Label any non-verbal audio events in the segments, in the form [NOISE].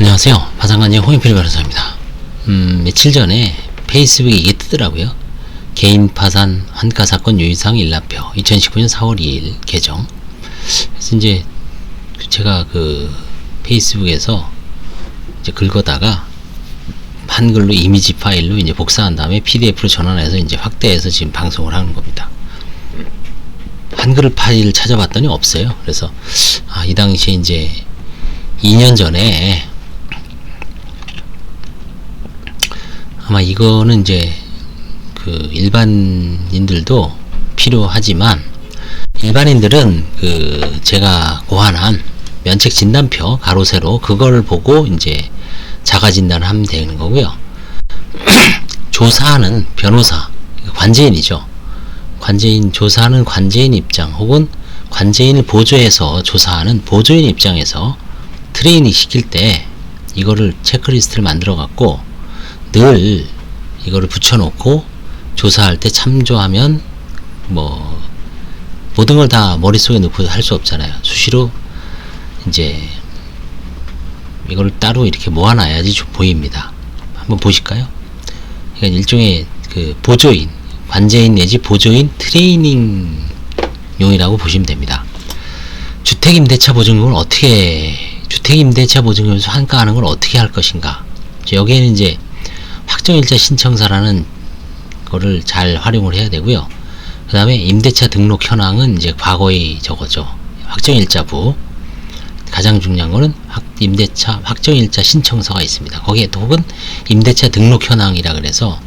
안녕하세요. 파상관의 홍인필 변호사입니다. 음, 며칠 전에 페이스북에 이게 뜨더라고요. 개인 파산 환가 사건 유의사항 일람표 2019년 4월 2일 개정. 그래서 이제 제가 그 페이스북에서 이제 긁어다가 한글로 이미지 파일로 이제 복사한 다음에 PDF로 전환해서 이제 확대해서 지금 방송을 하는 겁니다. 한글 파일 찾아봤더니 없어요. 그래서 아, 이 당시에 이제 2년 전에 아마 이거는 이제 그 일반인들도 필요하지만 일반인들은 그 제가 고안한 면책 진단표 가로 세로 그걸 보고 이제 자가 진단을 하면 되는 거고요. [CLEARS THROAT] 조사하는 변호사 관제인이죠. 관제인 조사하는 관제인 입장 혹은 관제인을 보조해서 조사하는 보조인 입장에서 트레이닝 시킬 때 이거를 체크리스트를 만들어 갖고 늘 이거를 붙여놓고 조사할 때 참조하면 뭐 모든 걸 다 머릿속에 넣고 할 수 없잖아요. 수시로 이제 이걸 따로 이렇게 모아놔야지 좀 보입니다. 한번 보실까요? 그러니까 일종의 그 보조인, 관제인 내지 보조인 트레이닝용이라고 보시면 됩니다. 주택임대차 보증금을 어떻게 주택임대차 보증금에서 환가하는 걸 어떻게 할 것인가? 여기에는 이제 확정일자 신청서라는 거를 잘 활용을 해야 되고요. 그 다음에 임대차 등록 현황은 이제 과거의 저거죠. 확정일자부. 가장 중요한 거는 확, 임대차 확정일자 신청서가 있습니다. 거기에 또 혹은 임대차 등록 현황이라 그래서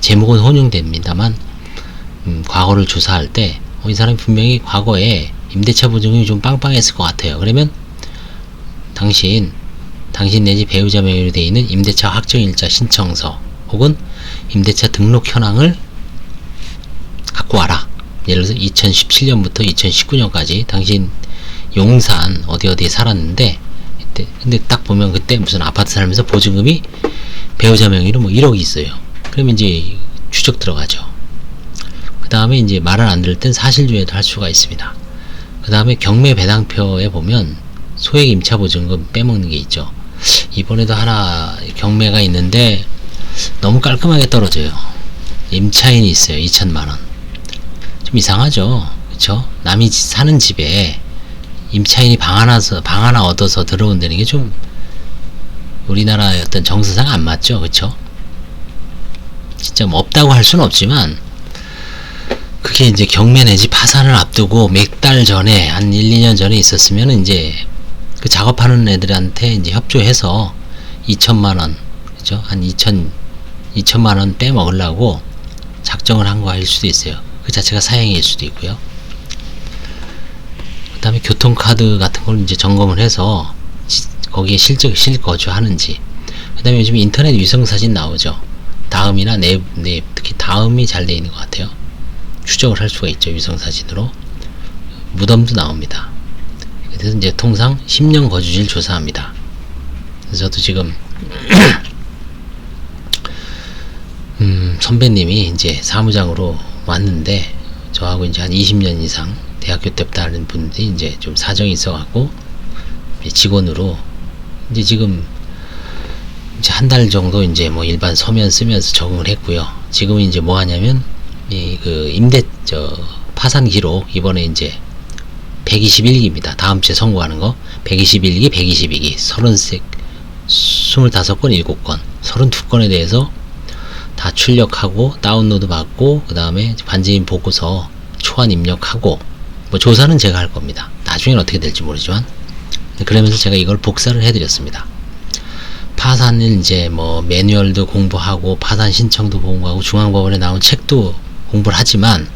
제목은 혼용됩니다만 음, 과거를 조사할 때 어, 이 사람이 분명히 과거에 임대차 보증금이 좀 빵빵했을 것 같아요. 그러면 당신 당신 내지 배우자 명의로 되어 있는 임대차 확정일자 신청서 혹은 임대차 등록 현황을 갖고 와라. 예를 들어서 2017년부터 2019년까지 당신 용산 어디 어디에 살았는데 그때 근데 딱 보면 그때 무슨 아파트 살면서 보증금이 배우자 명의로 뭐 1억이 있어요. 그러면 이제 추적 들어가죠. 그 다음에 이제 말을 안 들을 땐 사실주의도 할 수가 있습니다. 그 다음에 경매 배당표에 보면 소액 임차 보증금 빼먹는 게 있죠. 이번에도 하나 경매가 있는데 너무 깔끔하게 떨어져요. 임차인이 있어요. 2천만 원. 좀 이상하죠. 그쵸? 남이 사는 집에 임차인이 방 하나, 방 하나 얻어서 들어온다는 게 좀 우리나라의 어떤 정서상 안 맞죠. 그쵸? 진짜 뭐 없다고 할 수는 없지만 그게 이제 경매 내지 파산을 앞두고 몇 달 전에 한 1, 2년 전에 있었으면 이제 그 작업하는 애들한테 이제 협조해서 2천만 원, 그죠? 한 2천, 2천만 원 빼먹으려고 작정을 한 거일 수도 있어요. 그 자체가 사행일 수도 있고요. 그 다음에 교통카드 같은 걸 이제 점검을 해서 거기에 실적, 실거주하는지. 그 다음에 요즘 인터넷 위성사진 나오죠. 다음이나 내, 내, 특히 다음이 잘 돼 있는 것 같아요. 추적을 할 수가 있죠. 위성사진으로. 무덤도 나옵니다. 그래서 이제 통상 10년 거주지를 조사합니다. 그래서 저도 지금 음, 선배님이 이제 사무장으로 왔는데 저하고 이제 한 20년 이상 대학교 때부터 하는 분들이 이제 좀 사정이 있어갖고 직원으로 이제 지금 이제 한 달 정도 이제 뭐 일반 서면 쓰면서 적응을 했고요. 지금은 이제 뭐 하냐면 이 그 임대 저 파산 기록 이번에 이제 121기입니다. 다음 주에 선고하는 거 121기, 122기, 33, 25건, 7건, 32건에 대해서 다 출력하고 다운로드 받고 그 다음에 관제인 보고서 초안 입력하고 뭐 조사는 제가 할 겁니다. 나중엔 어떻게 될지 모르지만 그러면서 제가 이걸 복사를 해드렸습니다. 파산을 이제 뭐 매뉴얼도 공부하고 파산 신청도 공부하고 중앙법원에 나온 책도 공부를 하지만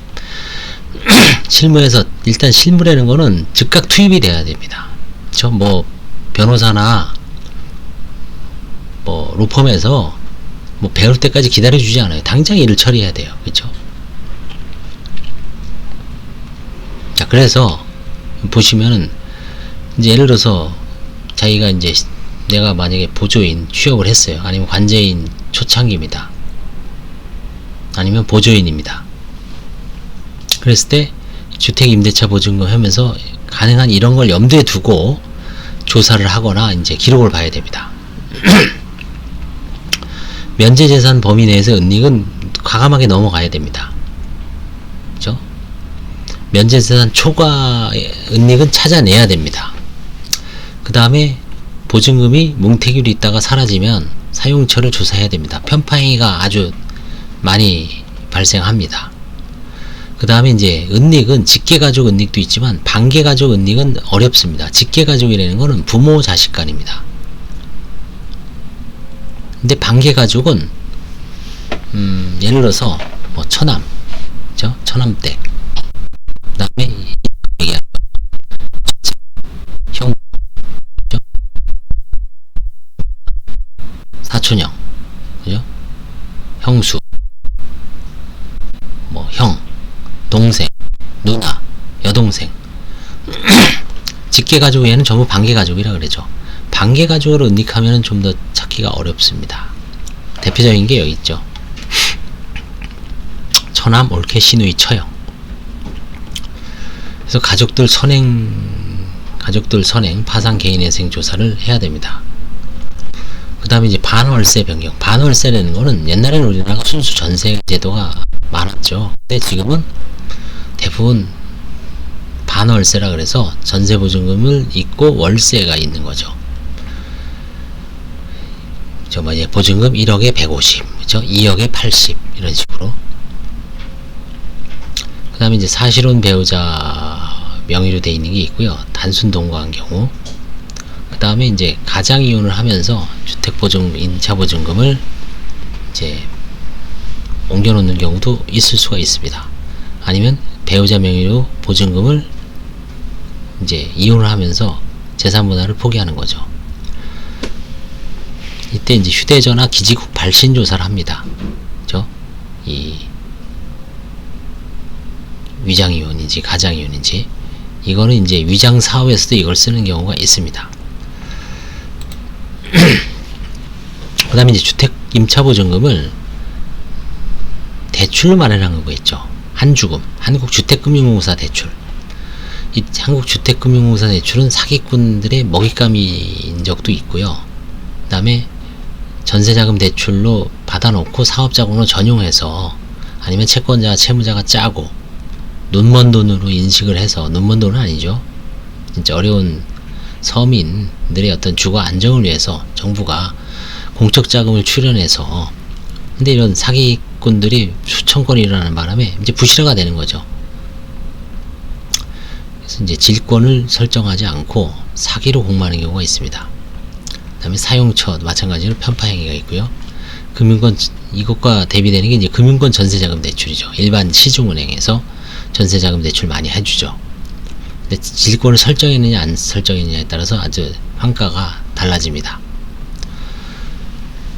[CLEARS THROAT] 실무에서 일단 실무라는 거는 즉각 투입이 돼야 됩니다. 저 뭐 변호사나 뭐 로펌에서 뭐 배울 때까지 기다려 주지 않아요. 당장 일을 처리해야 돼요. 그렇죠? 자, 그래서 보시면은 이제 예를 들어서 자기가 이제 내가 만약에 보조인 취업을 했어요. 아니면 관제인 초창기입니다. 아니면 보조인입니다. 그랬을 때 주택임대차 보증금 하면서 가능한 이런 걸 염두에 두고 조사를 하거나 이제 기록을 봐야 됩니다. [CLEARS THROAT] 면제재산 범위 내에서 은닉은 과감하게 넘어가야 됩니다. 그죠? 면제재산 초과 은닉은 찾아내야 됩니다. 그 다음에 보증금이 뭉태기로 있다가 사라지면 사용처를 조사해야 됩니다. 편파행위가 아주 많이 발생합니다. 그 다음에 이제 은닉은 직계가족 은닉도 있지만 반계가족 은닉은 어렵습니다. 직계가족이라는 거는 부모 자식 간입니다. 근데 반계가족은 음, 예를 들어서 뭐 처남, 그죠? 처남댁, 그 다음에 얘기하는 형, 그죠? 사촌형, 그죠? 형수, 뭐 형, 동생, 누나, 여동생. [CLEARS THROAT] 직계 가족 외에는 전부 반계가족이라 그러죠. 반계가족으로 은닉하면 좀 더 찾기가 어렵습니다. 대표적인 게 여기 있죠. 처남, 올케, 시누이, 처형. 그래서 가족들 선행, 가족들 선행, 파산 개인회생 조사를 해야 됩니다. 그 다음에 이제 반월세 변경. 반월세라는 거는 옛날에는 우리나라가 순수 전세 제도가 많았죠. 근데 지금은 대부분 반월세라 그래서 전세 보증금을 있고 월세가 있는 거죠. 저 뭐지 보증금 1억에 150, 그죠? 2억에 80 이런 식으로. 그다음에 이제 사실혼 배우자 명의로 돼 있는 게 있고요. 단순 동거한 경우. 그다음에 이제 가장 이혼을 하면서 주택 보증 임차 보증금을 이제 옮겨 놓는 경우도 있을 수가 있습니다. 아니면 배우자 명의로 보증금을 이제 이혼을 하면서 재산 분할을 포기하는 거죠. 이때 이제 휴대전화 기지국 발신 조사를 합니다. 그죠? 이 위장 이혼인지 가장 이혼인지 이거는 이제 위장 사업에서도 이걸 쓰는 경우가 있습니다. [CLEARS THROAT] 그 다음에 이제 주택 임차 보증금을 대출로 마련한 거 있죠. 한주금, 한국주택금융공사 대출. 이 한국주택금융공사 대출은 사기꾼들의 먹잇감인 적도 있고요. 그 다음에 전세자금 대출로 받아놓고 사업자금으로 전용해서 아니면 채권자, 채무자가 짜고 눈먼 돈으로 인식을 해서 눈먼 돈은 아니죠. 진짜 어려운 서민들의 어떤 주거 안정을 위해서 정부가 공적 자금을 출연해서 근데 이런 사기꾼들이 수천 건이 일어나는 바람에 이제 부실화가 되는 거죠. 그래서 이제 질권을 설정하지 않고 사기로 공모하는 경우가 있습니다. 그다음에 사용처 마찬가지로 편파 행위가 있고요. 금융권 이것과 대비되는 게 이제 금융권 전세자금 대출이죠. 일반 시중은행에서 전세자금 대출 많이 해주죠. 근데 질권을 설정했느냐 안 설정했느냐에 따라서 아주 환가가 달라집니다.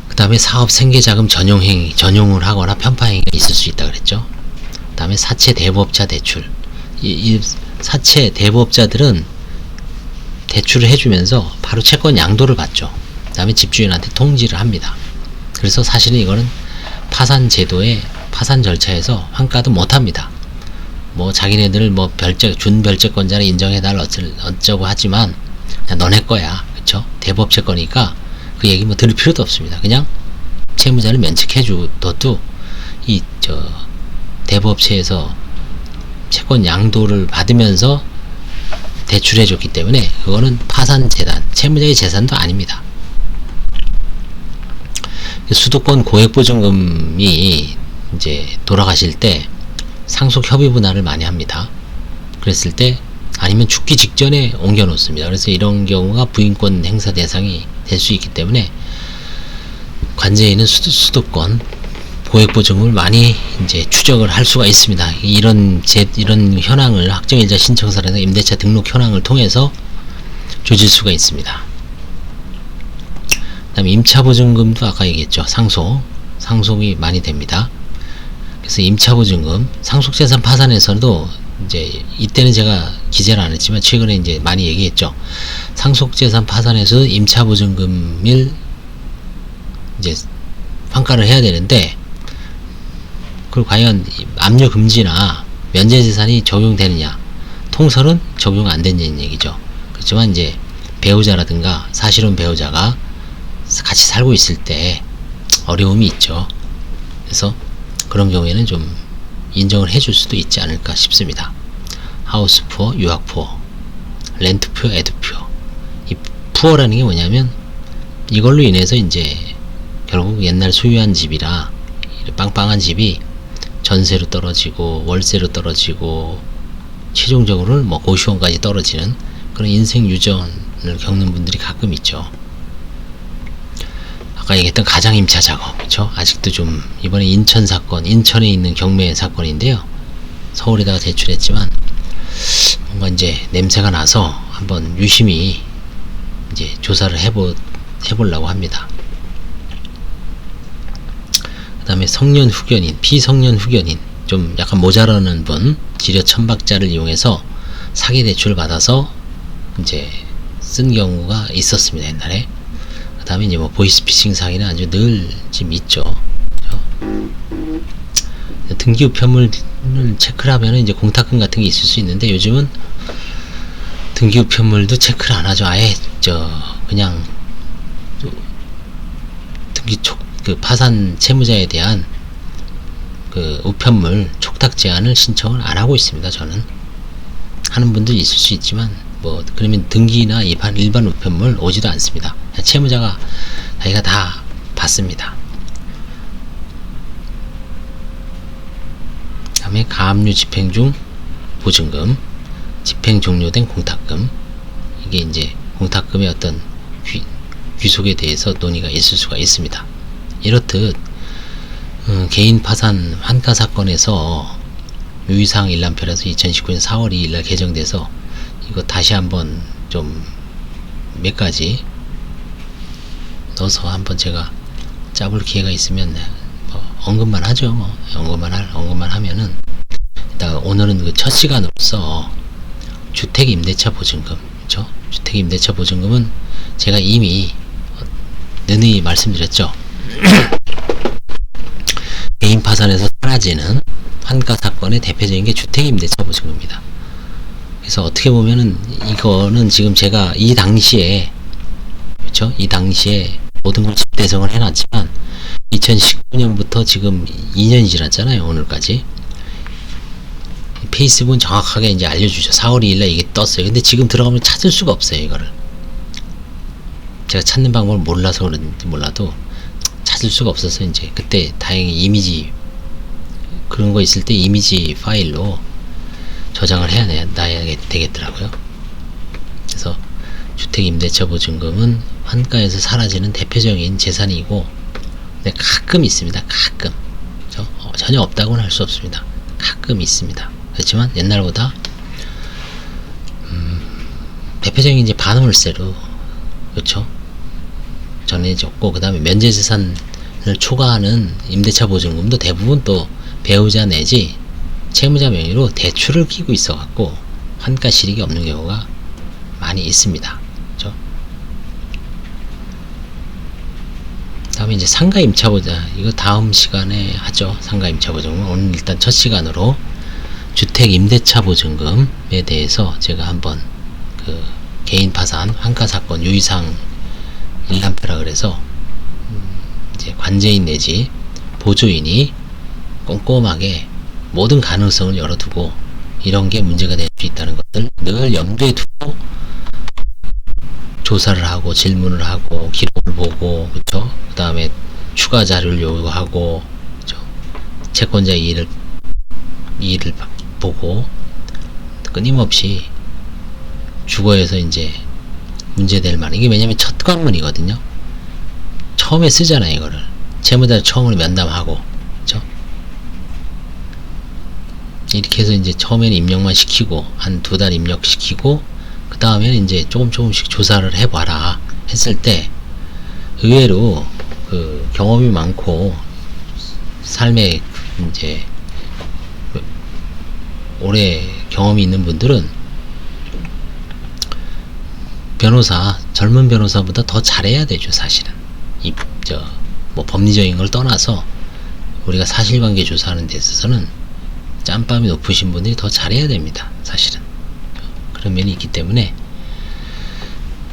그 다음에 사업 생계자금 전용 행위, 전용을 하거나 편파 행위가 있을 수 있다 그랬죠. 그 다음에 사채 대부업자 대출. 이, 이 사채 대부업자들은 대출을 해주면서 바로 채권 양도를 받죠. 그 다음에 집주인한테 통지를 합니다. 그래서 사실은 이거는 파산 제도의 파산 절차에서 환가도 못 합니다. 뭐 자기네들 뭐 별적 준별채권자를 인정해달 어쩌고 하지만 그냥 너네 거야 그쵸 대법채 거니까 그 얘기 뭐 들을 필요도 없습니다 그냥 채무자를 면책해 주어도 이 저 대법체에서 채권 양도를 받으면서 대출해 줬기 때문에 그거는 파산 재단 채무자의 재산도 아닙니다 수도권 고액보증금이 이제 돌아가실 때 상속 협의 분할을 많이 합니다. 그랬을 때 아니면 죽기 직전에 옮겨 놓습니다. 그래서 이런 경우가 부인권 행사 대상이 될 수 있기 때문에 관제인은 수도, 수도권 고액 보증금을 많이 이제 추적을 할 수가 있습니다. 이런 제, 이런 현황을 확정일자 신청사라는 임대차 등록 현황을 통해서 조질 수가 있습니다. 그다음에 임차 보증금도 아까 얘기했죠. 상속 상속이 많이 됩니다. 그래서 임차 보증금, 상속 재산 파산에서도 이제 이때는 제가 기재를 안 했지만 최근에 이제 많이 얘기했죠. 상속 재산 파산에서 임차 보증금을 이제 환가를 해야 되는데 그걸 과연 압류 금지나 면제 재산이 적용되느냐 통설은 적용 안 된다는 얘기죠. 그렇지만 이제 배우자라든가 사실혼 배우자가 같이 살고 있을 때 어려움이 있죠. 그래서 그런 경우에는 좀 인정을 해줄 수도 있지 않을까 싶습니다. 하우스 푸어, 유학 푸어, 렌트 푸어, 에드 푸어. 이 푸어라는 게 뭐냐면 이걸로 인해서 이제 결국 옛날 소유한 집이라 이 빵빵한 집이 전세로 떨어지고 월세로 떨어지고 최종적으로는 뭐 고시원까지 떨어지는 그런 인생 유전을 겪는 분들이 가끔 있죠. 아까 얘기했던 가장 임차 작업, 그렇죠? 아직도 좀 이번에 인천 사건, 인천에 있는 경매 사건인데요. 서울에다가 대출했지만 뭔가 이제 냄새가 나서 한번 유심히 이제 조사를 해보 해보려고 합니다. 그 다음에 성년 후견인, 비성년 후견인, 좀 약간 모자라는 분, 지려 천박자를 이용해서 사기 대출을 받아서 이제 쓴 경우가 있었습니다 옛날에. 그 다음에 이제 뭐 보이스피싱 사기는 아주 늘 지금 있죠. 그죠? 등기 우편물을 체크를 하면 이제 공탁금 같은 게 있을 수 있는데 요즘은 등기 우편물도 체크를 안 하죠. 아예 저 그냥 등기 촉 그 파산 채무자에 대한 그 우편물 촉탁 제한을 신청을 안 하고 있습니다. 저는 하는 분들 있을 수 있지만 뭐 그러면 등기나 일반 일반 우편물 오지도 않습니다. 채무자가 자기가 다 받습니다. 다음에 가압류 집행 중 보증금, 집행 종료된 공탁금 이게 이제 공탁금의 어떤 귀, 귀속에 대해서 논의가 있을 수가 있습니다. 이렇듯 음, 개인 파산 환가 사건에서 유의사항 일람표라서 2019년 4월 2일 날 개정돼서 이거 다시 한번 좀 몇 가지 넣어서 한번 제가 짜볼 기회가 있으면 뭐 언급만 하죠. 뭐 언급만 할 언급만 하면은 일단 오늘은 그 첫 시간으로서 주택 임대차 보증금, 그렇죠? 주택 임대차 보증금은 제가 이미 능히 말씀드렸죠. [COUGHS] 개인 파산에서 사라지는 환가 사건의 대표적인 게 주택 임대차 보증금입니다. 그래서 어떻게 보면은 이거는 지금 제가 이 당시에 그렇죠? 이 당시에 모든 걸 집대성을 해놨지만 2019년부터 지금 2년이 지났잖아요. 오늘까지. 페이스북은 정확하게 이제 알려주죠. 4월 2일날 이게 떴어요. 근데 지금 들어가면 찾을 수가 없어요. 이거를. 제가 찾는 방법을 몰라서 그런지 몰라도 찾을 수가 없어서 이제 그때 다행히 이미지 그런 거 있을 때 이미지 파일로 저장을 해야 놔야 되겠더라고요. 그래서 주택 임대차 보증금은 환가에서 사라지는 대표적인 재산이고 근데 가끔 있습니다. 가끔 저, 어, 전혀 없다고는 할 수 없습니다. 가끔 있습니다. 그렇지만 옛날보다 음, 대표적인 이제 반월세로 그렇죠. 전해졌고 그 다음에 면제재산을 초과하는 임대차 보증금도 대부분 또 배우자 내지 채무자 명의로 대출을 끼고 있어 갖고 환가 실익이 없는 경우가 많이 있습니다. 그렇죠? 다음에 이제 상가 임차 보자 이거 다음 시간에 하죠. 상가 임차 보증금 오늘 일단 첫 시간으로 주택 임대차 보증금에 대해서 제가 한번 그 개인 파산 환가 사건 유의사항 일람표라 그래서 음, 이제 관제인 내지 보조인이 꼼꼼하게 모든 가능성을 열어두고 이런 게 문제가 될 수 있다는 것을 늘 염두에 두고 조사를 하고 질문을 하고 기록을 보고 그렇죠? 그 다음에 추가 자료를 요구하고 그렇죠? 채권자 이의를 이의를 보고 끊임없이 주거에서 이제 문제될 만한 이게 왜냐면 첫 관문이거든요. 처음에 쓰잖아요 이거를. 채무자 처음으로 면담하고. 그렇죠? 이렇게 해서 이제 처음에는 입력만 시키고 한 두 달 입력시키고 그 다음에는 이제 조금 조금씩 조사를 해봐라 했을 때 의외로 그 경험이 많고 삶에 이제 오래 경험이 있는 분들은 변호사 젊은 변호사보다 더 잘해야 되죠 사실은 이 저 뭐 법리적인 걸 떠나서 우리가 사실관계 조사하는 데 있어서는 짬밥이 높으신 분들이 더 잘해야 됩니다 사실은 그런 면이 있기 때문에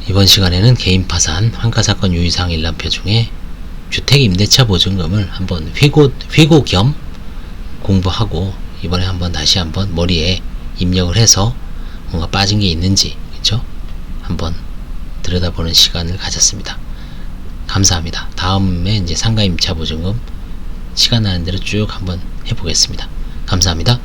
이번 시간에는 개인 파산, 환가사건 유의사항 일람표 중에 주택임대차 보증금을 한번 회고, 회고 겸 공부하고 이번에 한번 다시 한번 머리에 입력을 해서 뭔가 빠진 게 있는지 그쵸? 한번 들여다보는 시간을 가졌습니다. 감사합니다. 다음에 이제 상가 임차 보증금 시간 나는 대로 쭉 한번 해보겠습니다. 감사합니다.